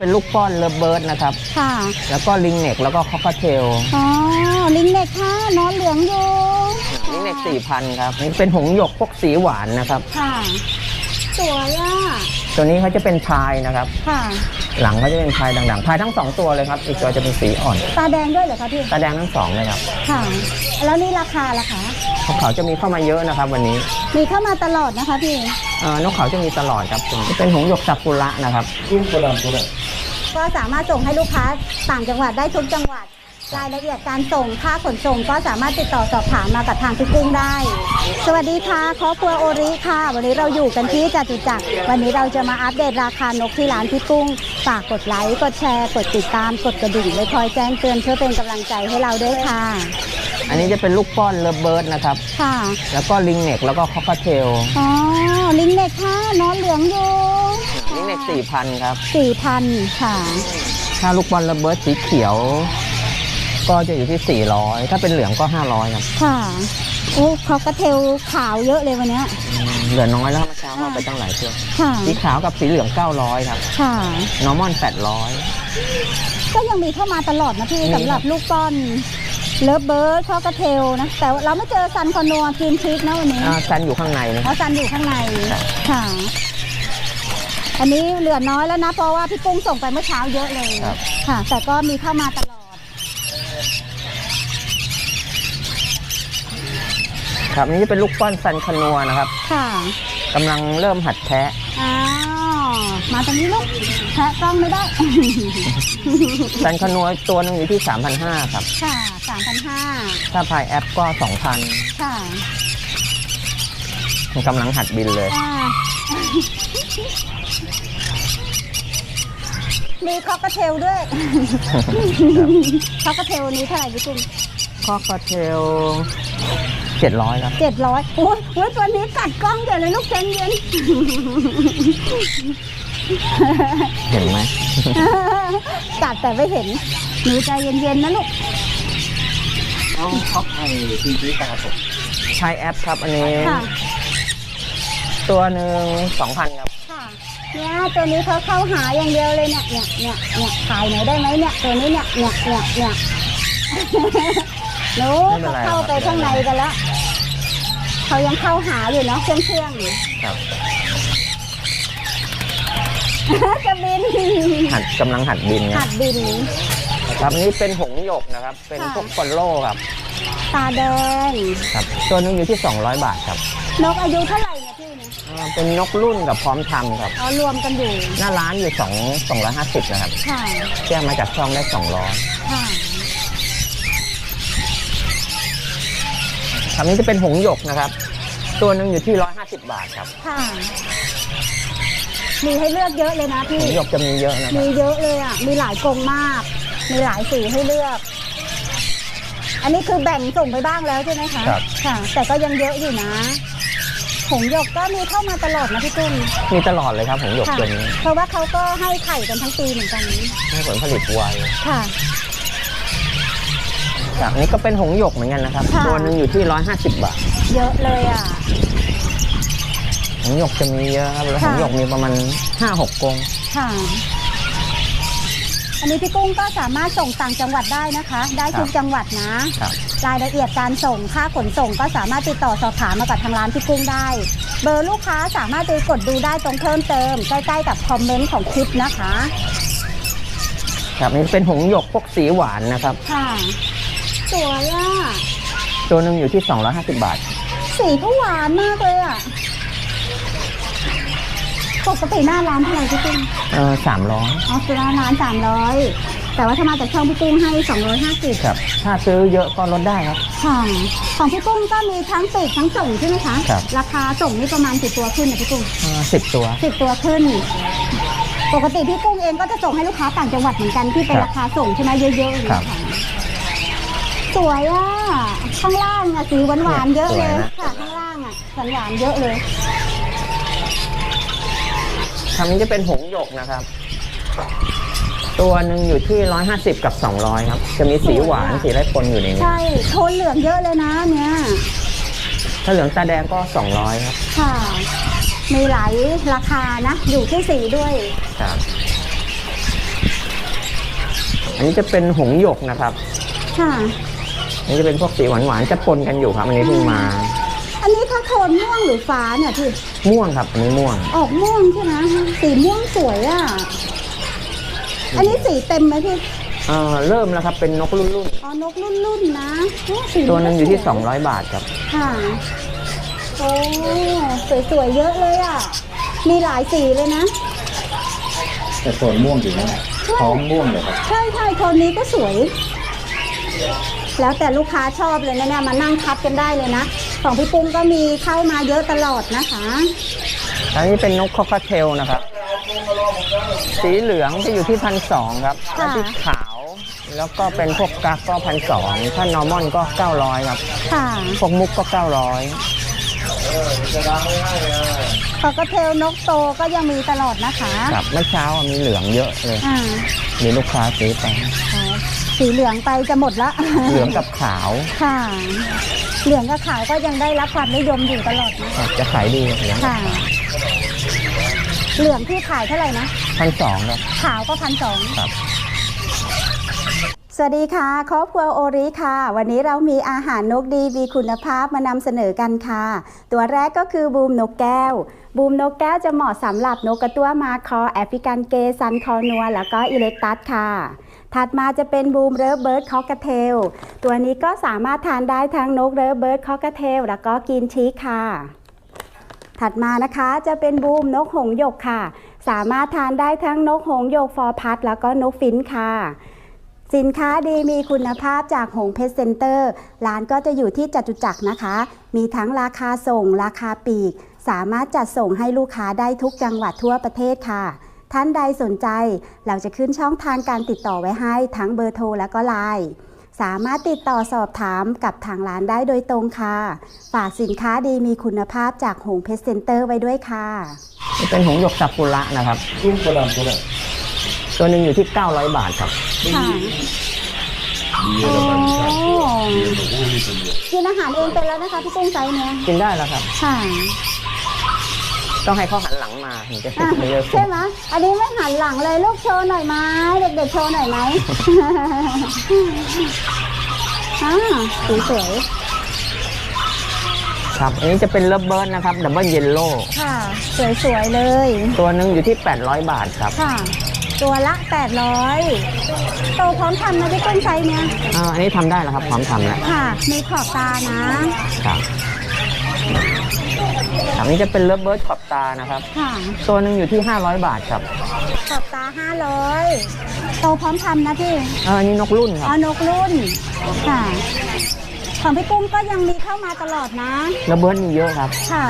เป็นลูกป้อนเลิฟเบิร์ดนะครับ ค่ะ แล้วก็ลิงเน็กแล้วก็คอกเทลอ๋อ ลิงเด็กค่ะนอนเหลืองอยู่ลิงเน็กสี่พันครับนี่เป็นหงส์หยกพวกสีหวานนะครับ ค่ะ สวยอะ ตัวนี้เขาจะเป็นพายนะครับ ค่ะ หลังเขาจะเป็นพายด่างๆพายทั้งสองตัวเลยครับ อีกตัวจะเป็นสีอ่อน ตาแดงด้วยเหรอคะพี่ ตาแดงทั้งสองเลยครับ ค่ะ แล้วนี่ราคาล่ะคะนกเขาจะมีเข้ามาเยอะนะครับ วันนี้ มีเข้ามาตลอดนะคะพี่เอ่อนกเขาจะมีตลอดครับจะเป็นหงส์หยกซากุระนะครับก็ สามารถส่งให้ลูกค้าต่างจังหวัดได้ทุกจังหวัด รายละเอียดการส่งค่าขนส่งก็สามารถติดต่อสอบถามมากับทางพี่กุ้งได้ สวัสดีค่ะครอบครัวโอริค่ะ วันนี้เราอยู่กันที่จตุจักรวันนี้เราจะมาอัปเดตราคานกที่ร้านพี่กุ้งฝากกดไลค์กดแชร์ กดติดตามกดกระดิ่งไว้คอยแจ้งเตือนเพื่อเป็นกำลังใจให้เราด้วยค่ะ อันนี้จะเป็นลูกป้อนเลิฟเบิร์ดนะครับ ค่ะแล้วก็ลิงเน็กแล้วก็คอกเทล อ๋อลิงเด็กค่ะนอนเหลืองอยู่ ลิงเน็กสี่พันครับ สี่พันค่ะ ถ้าลูกบอลระเบิดสีเขียว ก็จะอยู่ที่ 400 ถ้าเป็นเหลืองก็ 500ครับค่ะ โอ้เขากระเทลขาวเยอะเลยวันเนี้ยอืมเหลือน้อยแล้วเมื่อเช้าเอาไปตั้งหลายเครื่องค่ะ สีขาวกับสีเหลือง 900ครับค่ะ นอร์มอนก็ยังมีเข้ามาตลอดนะพี่มีสำหรับลูกป้อนเลิฟเบิร์ดข้อกระเทลนะ แต่เราไม่เจอซันคอนัวกินชิกนะวันนี้800อ่าซันอยู่ข้างในนะเพราะซันอยู่ข้างในครับค่ะ อันนี้เหลือน้อยแล้วนะ เพราะว่าพี่กุ้งส่งไปเมื่อเช้าเยอะเลยครับ ค่ะ แต่ก็มีเข้ามาตลอด ครับอันนี่เป็นลูกป้อนซันคานัวนะครับค่ะกำลังเริ่มหัดแทะอ้าวมาตรงนี้ลูกแทะกล้องไม่ได้ซันคานัวตัวหนึงอยู่ที่ 3,500ครับ ค่ะสามพันห้าถ้าพายแอปก็ค่ะ2,000กำลังหัดบินเลย อ่า มีคอกระเทลด้วยคอกระเทลนี้เท่าไหร่พี่กุ้งคอกเทล700ครับเจ็ดร้อยโอ้ยโอ้ยตัวนี้กัดกล้องเดี๋ยวเลยลูกเย็นเย็นเห็นไหมกัดแต่ไม่เห็นหนูใจเย็นๆนะลูกเอาท็อปไอ้ทีซีตาตกพายแอปครับอันนี้ค่ะตัวหนึ่ง2,000ครับค่ะ เนี่ยตัวนี้เขาเข้าหาอย่างเดียวเลยเนี่ยเนี่ยเนี่ยเนี่ยขายหน่อยได้ไหมเนี่ยตัวนี้เนี่ยเนี่ยเนี่ยเนี่ยหนูไม่เป็นเขาไรเข้าไปข้างในกันแล้วเขายังเข้าหาอยู่เนาะเครื่องเครื่องครับๆจะบินหัดกำลังหัดบินไงหัดบินครับอันนี้เป็นหงส์หยกนะครับ เป็นค่ะพวกฟอลโล่ครับ ตาแดงครับ ตัวหนึงอยู่ที่ 200 บาทครับ นกอายุเท่าไหร่เนี่ยพี่เนี่ย อ่าเป็นนกรุ่นกับพร้อมทำครับ เอารวมกันอยู่หน้าร้านอยู่2 250นะครับค่ะแจ้งมาจากช่องได้ค่ะ200ครับนี้จะเป็นหงส์หยกนะครับ ตัวหนึงอยู่ที่ 150 บาทครับค่ะมีให้เลือกเยอะเลยนะหพี่ งส์หยกจะมีเยอะนะคมีรับเยอะเลยอะ มีหลายกรงมาก มีหลายสีให้เลือก อันนี้คือแบ่งส่งไปบ้างแล้วใช่ไหมคะครับ ค่ะ แต่ก็ยังเยอะอยู่นะ ผงหยกก็มีเข้ามาตลอดนะพี่กุ้งมีตลอดเลยครับหงส์หยกค่ะตัวนี้เพราะว่าเขาก็ให้ไข่กันทั้งปีเหมือนกันให้ผลผลิตไวค่ะครับอันนี้ก็เป็นหงส์หยกเหมือนกันนะครับค่ะตัวหนึงอยู่ที่ 150 บาท เยอะเลยอะหงส์หยกจะมีเยอะครับแล้วหค่ะงส์หยกมีประมาณ5-6กรงค่ะ อันนี้พี่กุ้งก็สามารถส่งต่างจังหวัดได้นะคะ ได้ทุกจังหวัดนะ ครับรายละเอียดการส่งค่าขนส่งก็สามารถติดต่อสอบถามมากับทางร้านพี่กุ้งได้ เบอร์ลูกค้าสามารถไปกดดูได้ตรงเพิ่มเติม ใกล้ๆกับคอมเมนต์ของคลิปนะคะ ครับนี่เป็นหงส์หยกพวกสีหวานนะครับ ค่ะ สวยอะ ตัวหนึ่งอยู่ที่ 250 บาท สีเขาหวานมากเลยอะ ปกติหน้าร้านเท่าไหร่พี่กุ้งเออสามร้อยอ๋อคือหน้าร้านสามร้อยแต่ว่าถ้ามาจากช่องพี่กุ้งให้สองร้อยห้าสิบครับ ถ้าซื้อเยอะก็ลดได้ครับค่ะของพี่กุ้งก็มีทั้งปีกทั้งส่งใช่ไหมคะครับราคาส่งนี่ประมาณกี่ตัวขึ้นนะพี่กุ้งสิบตัวสิบตัวขึ้น ปกติพี่กุ้งเองก็จะส่งให้ลูกค้าต่างจังหวัดเหมือนกันที่เป็นครับราคาส่งใช่ไหมเยอะๆอย่างครันี้บค่ะสวยอะข้างล่างอะสีหวานๆเยอะเลยสวยนะค่ะข้างล่างอะสันหวานๆเยอะเลย คำนี้จะเป็นหงส์หยกนะครับ ตัวหนึ่งอยู่ที่150กับ200ครับ จะมีสีหวานสวยอะสีไร้ปนอยู่ในนี้ ใช่โทนเหลืองเยอะเลยนะเนี่ยถ้าเหลืองตาแดงก็200ครับ ค่ะ มีหลายราคานะ อยู่ที่สีด้วยครับ อันนี้จะเป็นหงส์หยกนะครับ ค่ะ อันนี้จะเป็นพวกสีหวานๆจะปนกันอยู่ครับ อันนี้เพิ่งมา อันนี้เขาโทนม่วงหรือฟ้าเนี่ยพี่ ม่วงครับอันนี้ม่วง ออกม่วงใช่ไหมสีม่วงสวยอะ อันนี้สีเต็มไหมพี่ เอ่อเริ่มแล้วครับเป็นนกรุ่นอ๋อนกรุ่นรุ่นๆนะโอ้สีๆตัวหนึ่งอยู่ที่ สว 200 บาทครับ ค่ะโอ้สวยๆ เยอะเลยอะ มีหลายสีเลยนะ แต่ส่วนม่วงอยู่นะท้องม่วงเลยครับ ใช่ใช่โทนนี้ก็สวย แล้วแต่ลูกค้าชอบเลยนะเนี่ยมานั่งคัดกันได้เลยนะ ของพี่ปุ้งก็มีเข้ามาเยอะตลอดนะคะอันนี้เป็นนกคอคาเทลนะครับ สีเหลืองจะอยู่ที่พันสองครับค่ะแล้วที่ขาว แล้วก็เป็นพวกกักก็พันสองถ้านอร์มอนก็900ครับค่ะพวกมุกก็900ขอกระเทลนกโตก็ยังมีตลอดนะคะครับเมื่อเช้าอะมีเหลืองเยอะเลยอ่ามีลูกค้าซื้อไปอ๋อสีเหลืองไปจะหมดละเหลืองกับขาวค่ะ เหลืองกับขาวก็ยังได้รับความนิยมอยู่ตลอดนะครับจะขายดีเหลืองค่ะ เหลืองที่ขายเท่าไหร่นะพันสองครับ ขาวก็พันสองครับ สวัสดีค่ะ ครอบครัวโอริค่ะ วันนี้เรามีอาหารนกดีมีคุณภาพมานำเสนอกันค่ะ ตัวแรกก็คือบูมนกแก้ว บูมนกแก้วจะเหมาะสำหรับนกกระตั้วมาคอแอฟริกันเกย์ซันคอนัว แล้วก็อิเล็กตัสค่ะ ถัดมาจะเป็นบูมเริฟเบิร์ดคอกเทลตัวนี้ก็สามารถทานได้ทั้งนกเริฟเบิร์ดคอกเทลแล้วก็กินชีสค่ะ ถัดมานะคะจะเป็นบูมนกหงหยกค่ะ สามารถทานได้ทั้งนกหงหยกฟอร์พัดแล้วก็นกฟินช์ค่ะ สินค้าดีมีคุณภาพจากหงเพชรเซ็นเตอร์ ร้านก็จะอยู่ที่จตุจักรนะคะ มีทั้งราคาส่งราคาปีก สามารถจัดส่งให้ลูกค้าได้ทุกจังหวัดทั่วประเทศค่ะ ท่านใดสนใจเราจะขึ้นช่องทางการติดต่อไว้ให้ทั้งเบอร์โทรและก็ไลน์สามารถติดต่อสอบถามกับทางร้านได้โดยตรงค่ะ ฝากสินค้าดีมีคุณภาพจากหงเพชรเซ็นเตอร์ไว้ด้วยค่ะนี่เป็นหงส์หยกซากุระนะครับรุ่งกระดำตัวไหนตัวหนึ่งอยู่ที่ 900 บาทครับค่ะเยอรมันใช่โอ้เยอรมันโอ้นี่เป็นเยอะกินอาหารเองเป็นแล้วนะคะพี่กุ้งไซส์เนี้ยกินได้แล้วครับค่ะ ต้องให้เขาหันหลังมาถึงจะอะไม่เยอะใช่ไหมอันนี้ไม่หันหลังเลยลูกโชว์หน่อยไหมเด็กๆโชว์หน่อยไหม อ่าสีสวยครับอันนี้จะเป็นเลิฟเบิร์ดนะครับดับเบิลเยลโล่ค่ะ สวยๆเลย ตัวหนึ่งอยู่ที่ 800 บาทครับค่ะ ตัวละ 800โตพร้อมทำนะพี่กุ้งไซส์เนี้ยอ่าอันนี้ทำได้แล้วครับพร้อมทำแล้วค่ะ มีขอบตานะ ครับ ครับนี่จะเป็นเลิฟเบิร์ดขอบตานะครับค่ะตัวหนึ่งอยู่ที่ 500 บาทครับขอบตา 500 โตพร้อมทำนะพี่เอออันนี้นกรุ่นคอ๋รัอบนกรุ่นค่ะของพี่กุ้งก็ยังมีเข้ามาตลอดนะเลิฟเบิร์ดมีเยอะครับ ค่ะ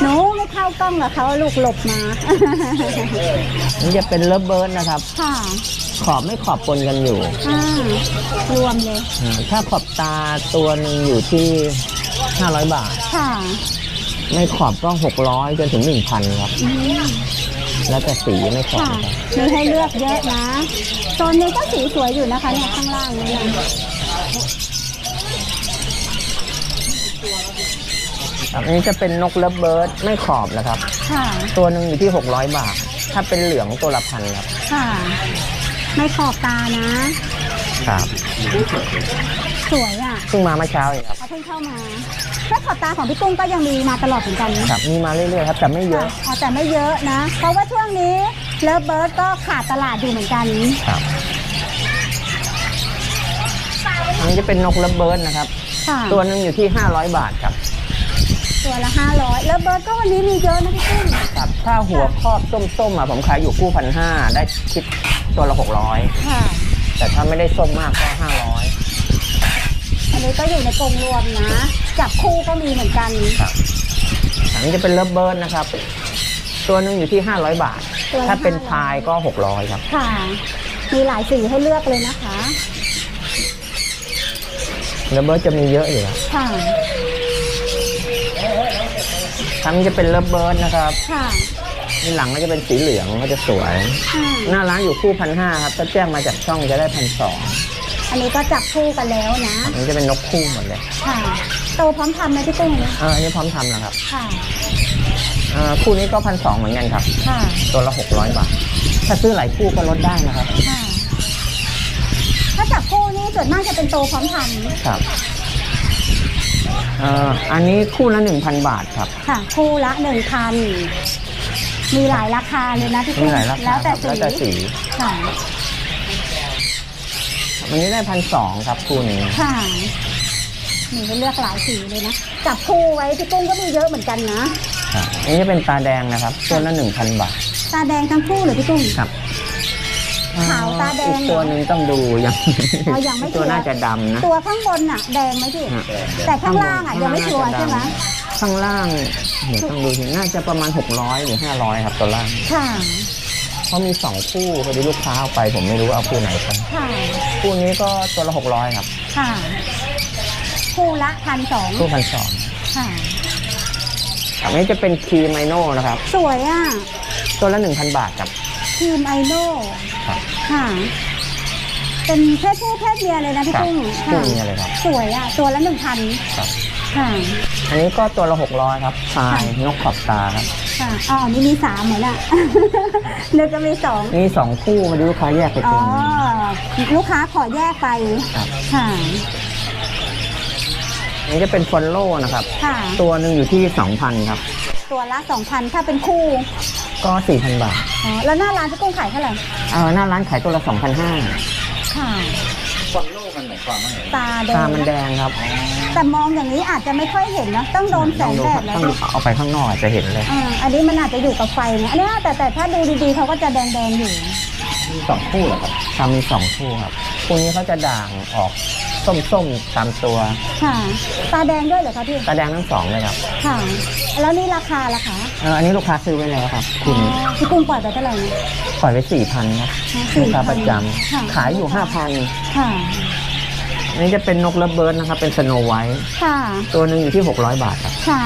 หนูไม่เข้ากล้องกับเขาลูกหลบมานี่จะเป็นเลิฟเบิร์ดนะครับ ค่ะขอบไม่ขอบปนกันอยู่อ่ารวมเลยอ่าถ้าขอบตาตัวหนึ่งอยู่ที่ 500 บาท ค่ะไม่ขอบก็ 600 จนถึง 1,000 ครับอืมแล้วแต่สีไม่ขอบค่ะ นะครับมีให้เลือกเยอะนะโซนนี้ก็สีสวยอยู่นะคะเนี่ยข้างล่างนี่นะครับอันนี้จะเป็นนกเลิฟเบิร์ดไม่ขอบนะครับ ค่ะ ตัวหนึ่งอยู่ที่ 600 บาท ถ้าเป็นเหลืองตัวละพันครับ ค่ะ ไม่ขอบตานะ ครับสวยอะเพิ่งมาเมื่อเช้าเองครับเขาเพิ่งเข้ามาถ้าขอบตาของพี่กุ้งก็ยังมีมาตลอดเหมือนกันนะครับ มีมาเรื่อยๆครับแต่ไม่เยอะอ๋อแต่ไม่เยอะนะ เพราะว่าช่วงนี้เลิฟเบิร์ดก็ขาดตลาดอยู่เหมือนกันครับอันนี้จะเป็นนกเลิฟเบิร์ดนะครับ ค่ะตัวหนึ่งอยู่ที่ 500 บาทครับตัวละห้าร้อยเลิฟเบิร์ดก็วันนี้มีเยอะนะพี่กุ้งครับ ถ้าหัวครอบส้มๆอะผมขายอยู่คู่พันห้าได้คิดตัวละ 600ค่ะ แต่ถ้าไม่ได้ส้มมากก็500อันนี้ก็อยู่ในกรงรวมนะจับคู่ก็มีเหมือนกัน ครับอันนี้จะเป็นเลิฟเบิร์ดนะครับ ตัวหนึ่งอยู่ที่ 500 บาท ตัวละถ้าเป็น500 พายก็ 600 ครับ ค่ะ มีหลายสีให้เลือกเลยนะคะ เลิฟเบิร์ดจะมีเยอะอยู่แล้วค่ะ ทั้งนี้จะเป็นเลิฟเบิร์ดนะครับ ค่ะ นี่หลังก็จะเป็นสีเหลืองก็จะสวยอ่าหน้าร้านอยู่คู่พันห้าครับถ้าแจ้งมาจากช่องจะได้พันสองอันนี้ก็จับคู่กันแล้วนะอันนี้จะเป็นนกคู่หมดเลย ค่ะ โตพร้อมทำไหมพี่กุ้งเนี่ยเอออันนี้พร้อมทำแล้วครับ ค่ะเออคู่นี้ก็พันสองเหมือนกันครับ ค่ะ ตัวละหกร้อยบาท ถ้าซื้อหลายคู่ก็ลดได้นะครับ ค่ะ ถ้าจับคู่นี่ส่วนมากจะเป็นโตพร้อมพันธุ์ครับเอ่ออันนี้คู่ละหนึ่งพันบาทครับ ค่ะ คู่ละหนึ่งพัน มีหลายราคาเลยนะพี่มีกุ้งหลายราคาแล้วแต่ครับแล้วแต่สีค่ะอันนี้ได้พันสองครับคู่นี้ค่ะมีให้เลือกหลายสีเลยนะจับคู่ไว้พี่กุ้งก็มีเยอะเหมือนกันนะ ครับอันนี้จะเป็นตาแดงนะครับตัวละหนึ่งพันบาท ตาแดงทั้งคู่เลยพี่กุ้ง ครับขาวตาแดงอีกตัวหนึ่งต้องดูยังอ๋อยังไม่ตัวชัวร์น่าจะดำนะ ตัวข้างบนน่ะแดงไหมพี่ฮะแต่ข้างล่างอะยังไม่ชัวร์ใช่ไหม ข้างล่างเดี๋ ยวต้องดูทีน่าจะประมาณ 600 หรือ 500 ครับตัวล่างค่ะ เพราะมีสองคู่พอดีลูกค้าเอาไป ผมไม่รู้ว่าเอาคู่ไหนไปค่ะ คู่นี้ก็ตัวละ 600 ครับ ค่ะ คู่ละพันสองคู่พันสองค่ะอันนี้จะเป็นคีไมโนนะครับ สวยอะ ตัวละ 1,000 บาทครับทีมไอโน่ครับ ค่ะ เป็นเพศผู้เพศเมียเลยนะพี่ครับกุ้งคู่ค่ะเมียเลยครับ สวยอะ ตัวละหนึ่งพัน ครับ ค่ะ อันนี้ก็ตัวละ600ครับพายนกขอบตาครับ ค่ะอ๋อนี่มีสามเหมือนอะนึกจะมีสองมีสองคู่พอดีลูกค้าแยกไปอ๋ตัอ วหนึง ลูกค้าขอแยกไป ครับ ค่ะ อันนี้จะเป็นฟอนโลนะครับ ค่ะ ตัวหนึ่งอยู่ที่ 2,000ครับ ตัวละสองพันถ้าเป็นคู่ ก็ 4,000 บาทอ๋อ แล้วหน้าร้านพี่กุ้งขายเท่าไหร่ เออหน้าร้านขายตัวละ 2,500ค่ะ ฟอนโลมันหมายความว่าไงตาแดตางมันแดงครับแต่มองอย่างนี้อาจจะไม่ค่อยเห็นนะต้องโดนแสงแดดแล้วต้องเอาไปข้างนอกอาจจะเห็นเลยอ่าอันนี้มันอาจจะอยู่กับไฟเนี่ยอันเนี้ยแต่แต่ถ้าดูดีๆเขาก็จะแดงๆอยู่มีสองคู่เหรอครับทำมีสองคู่ครับคู่นี้เขาจะด่างออกส้มๆตามตัวค่ะตาแดงด้วยเหรอคะพี่ตาแดงทั้งสองเลยครับค่ะ แล้วนี่ราคาล่ะคะเอออันนี้ลูกค้าซื้อไว้แล้วครับอ๋คุณอพี่กุ้งปล่อยไปเท่าไหร่นะปล่อยไว้สี่พันครับ4,000ลูกค้าประจค่ะำขายอยู่ห้าพันค่ะ อันนี้จะเป็นนกระเบิร์ดนะครับ เป็นสโนไวท์ค่ะตัวหนึ่งอยู่ที่หกร้อยบาทครับค่ะ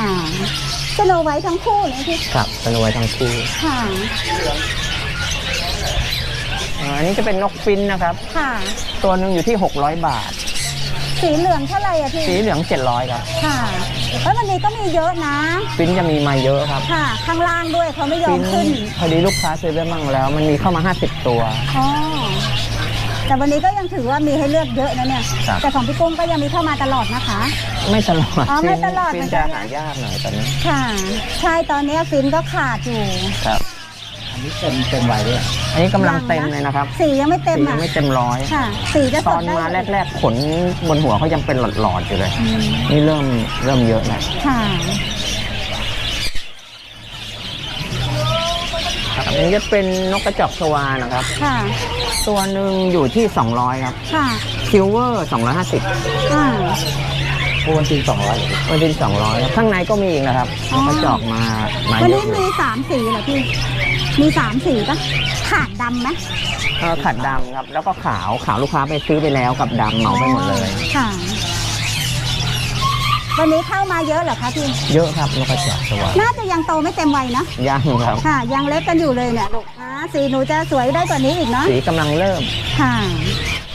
สโนไว้ทั้งคู่เลยพี่ครับสโนไวท์ทั้งคู่ค่ะเอ่ออันนี้จะเป็นนกฟินนะครับ ค่ะ ตัวหนึ่งอยู่ที่หกร้อยบาท สีเหลืองเท่าไหร่อะพี่ สีเหลืองเจ็ดร้อยครับค่ะ แล้ววันนี้ก็มีเยอะนะฟินจะมีมาเยอะครับค่ะ ข้างล่างด้วยเขาไม่ยอฟิมนขึ้น พอดีลูกค้าซื้อไปมั่งแล้ว มันมีเข้ามาห้าสิบตัว อ๋อ แต่วันนี้ก็ยังถือว่ามีให้เลือกเยอะนะเนี่ย ครับ แต่ของพี่กุ้งก็ยังมีเข้ามาตลอดนะคะ ไม่ตลอดอ๋อไม่ตลอดฟิเหมืนอนกัจะน หายากหน่อยตอนนี้ค่ะ ใช่ตอนนี้ฟินก็ขาดอยู่ ครับ อันนี้เต็มเต็มวัยด้วยอันนี้กำลังเต็มเลยนะครับ สียังไม่เต็มสียัอะงไม่เต็มร้อยค่ะ สีจะตสอดนได้มาแรก ๆ ขนบนหัวเขายังเป็นหลอดๆอยู่เลย อืมนี่เริ่มเริ่มเยอะแล้วค่ะครับอันนี้จะเป็นนกกระจอกชวานะครับ ค่ะตัวหนึ่งอยู่ที่ 200 ครับค่ะซิลเวอร์250อ่าคู่วันจริงสองร้อยวันดิน200ครับข้างในก็มีอีกนะครับอ๋นอกกระจอกมามาวันเยนี้อะเลมียสามสีเหรอพี่ มีสามสีปะขาดดำไหมเออขัดดำครับ แล้วก็ขาวขาวลูกค้าไปซื้อไปแล้วกับดำเหมาไปหมดเลย ค่ะ วันนี้เข้ามาเยอะเหรอคะพี่ เยอะครับนกกระจอกชวาน่าจะยังโตไม่เต็มวัยนะ ยังครับ ค่ะ ยังเล็กกันอยู่เลยเนี่ยลูกอ่าสีหนูจะสวยได้กว่านี้อีกเนาะ สีกำลังเริ่ม ค่ะ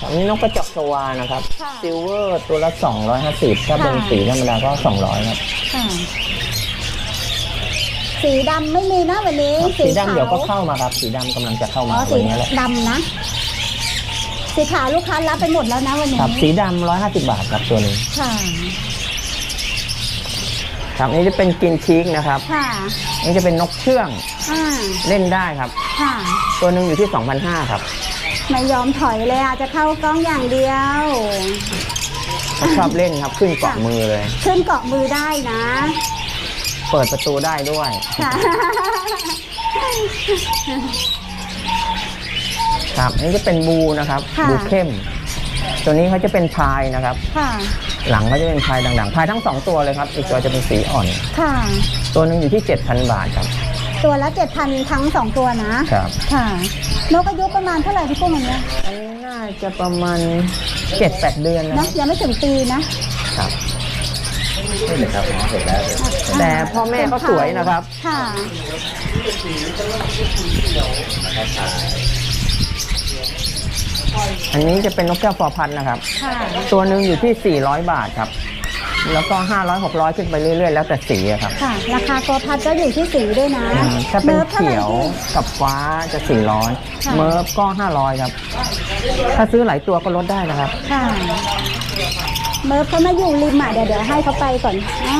อันนี้นกกระจอกชวานะครับค่ะซิลเวอร์ตัวละ 250ถ้าเป็นค่ะ สีธรรมดาก็ 200ครับค่ะ สีดำไม่มีนะวันนี้สีดำขาวเดี๋ยวก็เข้ามาครับ สีดำกำลังจะเข้าอ๋มาอสีวันนี้แหละดำนะสีขาวลูกค้ารับไปหมดแล้วนะวันนี้ครับสีดำ150บาทครับตัวนี้ค่ะครับนี่จะเป็นกินชีกนะครับค่ะนี่จะเป็นนกเชื่องอ่าเล่นได้ครับ ค่ะตัวหนึ่งอยู่ที่2,500ครับไม่ยอมถอยเลยอะจะเข้ากล้องอย่างเดียว เขาชอบเล่นครับขึ้นเกาะมือเลย ขึ้นเกาะมือได้นะ เปิดประตูได้ด้วยค่ะครับอันนี่จะเป็นบูนะครับ ค่ะ บูเข้ม ตัวนี้เขาจะเป็นพายนะครับ ค่ะ หลังก็จะเป็นพายด่างๆพายทั้งสองตัวเลยครับ อีกตัวจะเป็นสีอ่อน ค่ะ ตัวหนึ่งอยู่ที่ 7,000 บาทครับ ตัวละเจ็ดพันทั้งสองตัวนะ ครับ ค่ะนกอายุประมาณเท่าไหร่พี่กุ้งอันเนี้ยอันนี้น่าจะประมาณ 7-8 เดือนนะเนอะยังไม่ถึงปีนะ ครับ นี่เลยครับอ๋อเสร็จแล้วแต่พ่อแม่เขาสวยนะครับ ค่ะ อันนี้จะเป็นนกแก้วฟอร์พันนะครับ ค่ะ ตัวหนึ่งอยู่ที่ 400 บาทครับ แล้วก็ 500 600 ขึ้นไปเรื่อยๆ แล้วแต่สีอะครับค่ะ ราคาตัวพัดก็อยู่ที่สีด้วยนะอืมถ้าเป็นฟท่าไหร่เขียวพี่กับฟ้าจะค่ะ400 เมิร์ฟก็ 500 ครับ ถ้าซื้อหลายตัวก็ลดได้นะครับ ค่ะ เมิร์ฟเขามาอยู่ริมอะเดี๋ยวเดี๋ยวให้เขาไปก่อนอ่า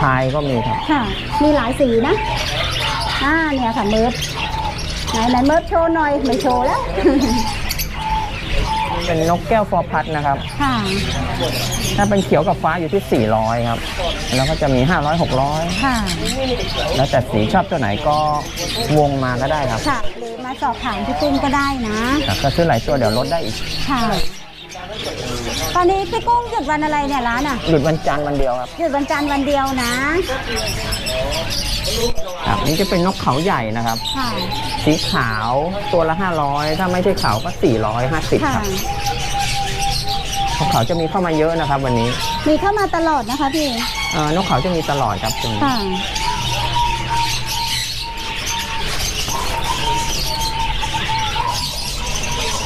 พายก็มีครับ ค่ะ มีหลายสีนะอ่าเนี่ยค่ะเมิร์ฟไหนไหนเมิร์ฟโชว์หน่อยไม่โชว์แล้ว เป็นนกแก้วฟอร์พัดนะครับ ค่ะ ถ้าเป็นเขียวกับฟ้าอยู่ที่ 400 ครับ แล้วก็จะมี 500 600 ค่ะ แล้วแต่สีชอบตัวไหนก็วงมาก็ได้ครับค่ะ หรือมาสอบถามพี่กุ้งก็ได้นะครับถ้าซื้อหลายตัวเดี๋ยวลดได้อีก ค่ะ ตอนนี้พี่กุ้งหยุดวันอะไรเนี่ยร้านอะ หยุดวันจันทร์วันเดียวครับ หยุดวันจันทร์วันเดียวนะครับ นี่จะเป็นนกเขาใหญ่นะครับ ค่ะสีขาวตัวละ 500 ถ้าไม่ใช่ขาวก็ 450 ค่ะครับนกเขาจะมีเข้ามาเยอะนะครับ วันนี้มีเข้ามาตลอดนะคะพี่ เอ่อนกเขาจะมีตลอดครับตรงนี้ ค่ะ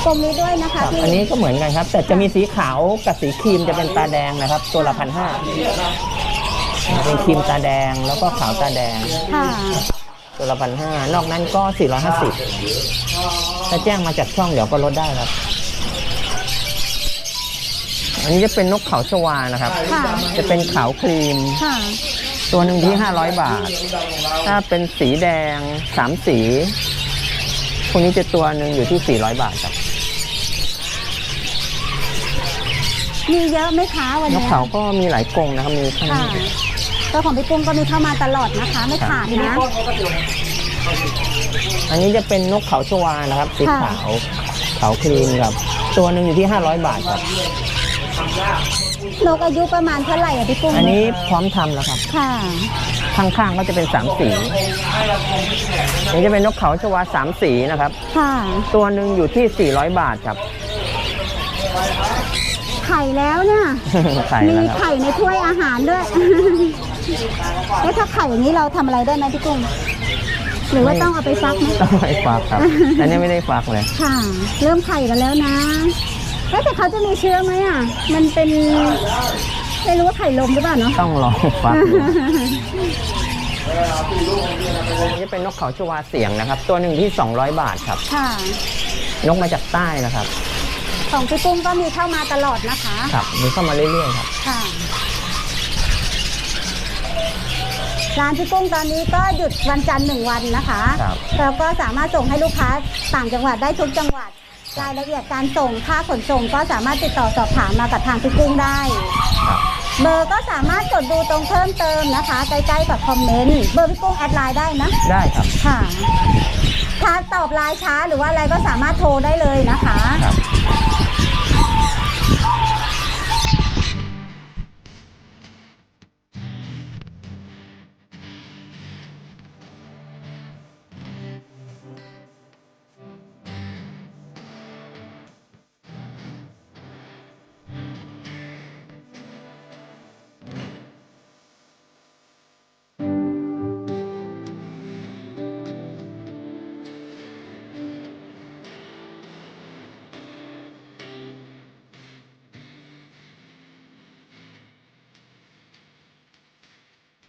ตรงนี้ด้วยนะคคะรับพี่อันนี้ก็เหมือนกันครับ แต่จะมีสีขาวกับสีครีมจะเป็นตาแดงนะครับ ตัวละพันห้าเป็นครีมตาแดงแล้วก็ขาวตาแดง ค่ะตัวละพันห้านอกนั้นก็ 450ถ้าแจ้งมาจากช่องเดี๋ยวก็ลดได้ครับ อันนี้จะเป็นนกเขาชวานะครับ ค่ะจะเป็นขาวครีม ค่ะตัวหนึ่งที่ 500 บาท ถ้าเป็นสีแดงสามสีพวกนี้จะตัวหนึ่งอยู่ที่ 400 บาทครับ มีเยอะไหมคะวันนนี้กเขาก็มีหลายกรงนะครับมีข้างค่ะนี้ก็ของพี่กุ้งก็มีเข้ามาตลอดนะคะ ไม่ขาดนะ อันนี้จะเป็นนกเขาชวานะครับสีค่ะ ขาวขาวครีมครับตัวหนึ่งอยู่ที่ 500 บาทครับนกอายุประมาณเท่าไหร่อะพี่กุ้งอันนี้พร้อมทำแล้วครับค่ะ ข้างๆก็จะเป็นสามสีอันนี้จะเป็นนกเขาชวาสามสีนะครับ ค่ะ ตัวหนึ่งอยู่ที่ 400 บาทครับ ไข่แล้วเนี่ยไข่มีแล้วครับไข่ในถ้วยอาหารด้วย แล้วถ้าไข่อย่างนี้เราทำอะไรได้ไหมพี่กุ้งหรือว่าต้องเอาไปฟักไหมต้องไปฝากครับ อันนี้ไม่ได้ฝากเลย ค่ะ เริ่มไข่กันแล้วนะแล้วแต่เขาจะมีเชื้อไหมอะ มันเป็นไม่รู้ว่าไข่ลมหรือเปล่าเนาะ ต้องลองฝากดู อันนี้เป็นนกเขาชวาเสียงนะครับ ตัวหนึ่งที่ 200 บาทครับ ค่ะ นกมาจากใต้นะครับ ของพี่กุ้งก็มีเข้ามาตลอดนะคะครับมีเข้ามาเรื่อยๆครับค่ะร้านพี่กุ้งตอนนี้ก็หยุดวันจันทร์หนึ่งวันนะคะครับแล้วก็สามารถส่งให้ลูกค้าต่างจังหวัดได้ทุกจังหวัดรายละเอียดการส่งค่าขนส่งก็สามารถติดต่อสอบถามมากับทางพี่กุ้งได้ครับเบอร์ก็สามารถกดดูตรงเพิ่มเติมนะคะใกล้ๆกับคอมเมนต์เบอร์พี่กุ้งแอดไลน์ได้นะได้ครับค่ะถ้าตอบไลน์ช้าหรือว่าอะไรก็สามารถโทรได้เลยนะคะครับ